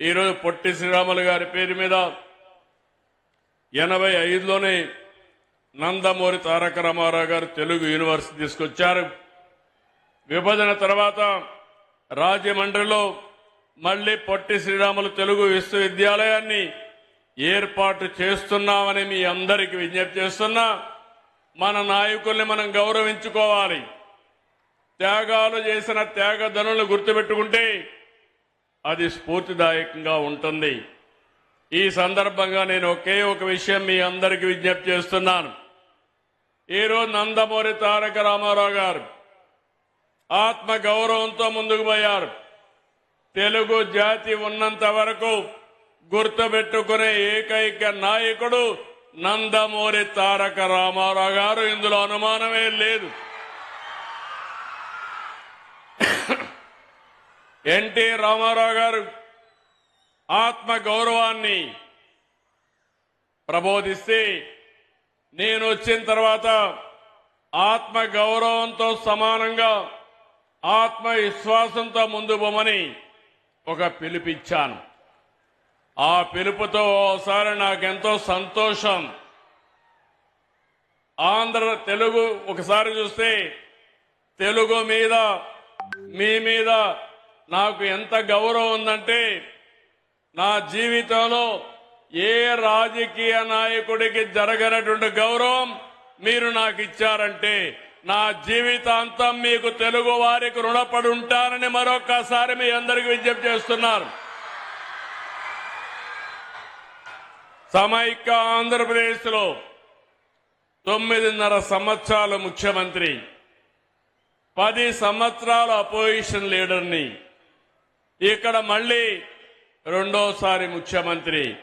ఈరోజు పొట్టి శ్రీరాములు గారి పేరు మీద ఎనభై ఐదులోనే నందమూరి తారక రామారావు గారు తెలుగు యూనివర్సిటీ తీసుకొచ్చారు. విభజన తర్వాత రాజమండ్రిలో మళ్ళీ పొట్టి శ్రీరాములు తెలుగు విశ్వవిద్యాలయాన్ని ఏర్పాటు చేస్తున్నామని మీ అందరికీ విజ్ఞప్తి చేస్తున్నా. మన నాయకుల్ని మనం గౌరవించుకోవాలి. త్యాగాలు చేసిన త్యాగధనులు గుర్తుపెట్టుకుంటే అది స్ఫూర్తిదాయకంగా ఉంటుంది. ఈ సందర్భంగా నేను ఒకే ఒక విషయం మీ అందరికీ విజ్ఞప్తి చేస్తున్నాను. ఈరోజు నందమూరి తారక రామారావు గారు ఆత్మ గౌరవంతో ముందుకు పోయారు. తెలుగు జాతి ఉన్నంత వరకు గుర్తుపెట్టుకునే ఏకైక నాయకుడు నందమూరి తారక రామారావు గారు. ఇందులో అనుమానమే లేదు. ఎన్టీ రామారావు గారు ఆత్మ గౌరవాన్ని ప్రబోధిస్తే నేను వచ్చిన తర్వాత ఆత్మ గౌరవంతో సమానంగా ఆత్మవిశ్వాసంతో ముందు పోమని ఒక పిలుపిచ్చాను ఆ పిలుపుతో ఓసారి నాకెంతో సంతోషం. ఆంధ్ర తెలుగు ఒకసారి చూస్తే తెలుగు మీద మీ మీద నాకు ఎంత గౌరవం ఉందంటే నా జీవితంలో ఏ రాజకీయ నాయకుడికి జరగనటువంటి గౌరవం మీరు నాకు ఇచ్చారంటే నా జీవితాంతం మీకు తెలుగు వారికి రుణపడి ఉంటారని మరొకసారి మీ అందరికి విజ్ఞప్తి చేస్తున్నారు. సమైక్య ఆంధ్రప్రదేశ్లో తొమ్మిదిన్నర సంవత్సరాల ముఖ్యమంత్రి పది సంవత్సరాల అపోజిషన్ లీడర్ని ఇక్కడ మళ్ళీ రెండోసారి ముఖ్యమంత్రి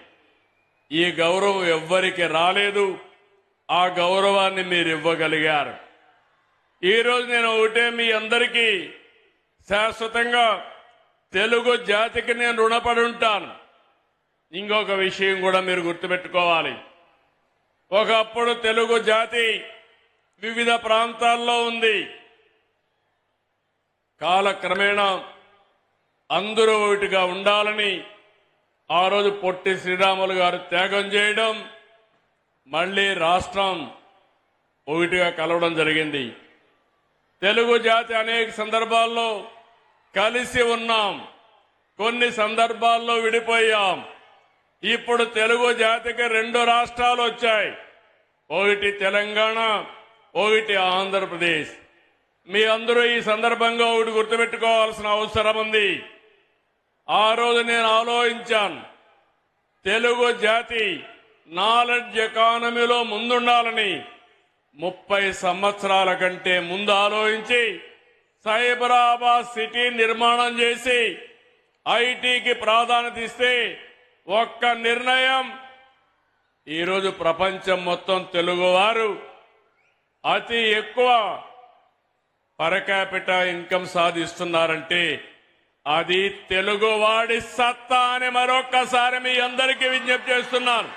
ఈ గౌరవం ఎవ్వరికి రాలేదు. ఆ గౌరవాన్ని మీరు ఇవ్వగలిగారు ఈరోజు నేను ఒకటే మీ అందరికీ శాశ్వతంగా తెలుగు జాతికి నేను రుణపడి ఉంటాను. ఇంకొక విషయం కూడా మీరు గుర్తుపెట్టుకోవాలి. ఒకప్పుడు తెలుగు జాతి వివిధ ప్రాంతాల్లో ఉంది. కాలక్రమేణా అందరూ ఒకటిగా ఉండాలని ఆ రోజు పొట్టి శ్రీరాములు గారు త్యాగం చేయడం మళ్ళీ రాష్ట్రం ఒకటిగా కలవడం జరిగింది. తెలుగు జాతి అనేక సందర్భాల్లో కలిసి ఉన్నాం. కొన్ని సందర్భాల్లో విడిపోయాం. ఇప్పుడు తెలుగు జాతికి రెండు రాష్ట్రాలు వచ్చాయి. ఒకటి తెలంగాణ ఒకటి ఆంధ్రప్రదేశ్. మీ అందరూ ఈ సందర్భంగా ఒకటి గుర్తుపెట్టుకోవాల్సిన అవసరం ఉంది. ఆ రోజు నేను ఆలోచించాను. తెలుగు జాతి నాలెడ్జ్ ఎకానమీలో ముందుండాలని ముప్పై సంవత్సరాల కంటే ముందు ఆలోచించి సైబరాబాద్ సిటీ నిర్మాణం చేసి ఐటీకి ప్రాధాన్యత ఇస్తే ఒక్క నిర్ణయం. ఈరోజు ప్రపంచం మొత్తం తెలుగువారు అతి ఎక్కువ పరకాపిట ఇన్కమ్ సాధిస్తున్నారంటే అది తెలుగువాడి సత్తా అని మరొక్కసారి మీ అందరికీ విజ్ఞప్తి చేస్తున్నాను.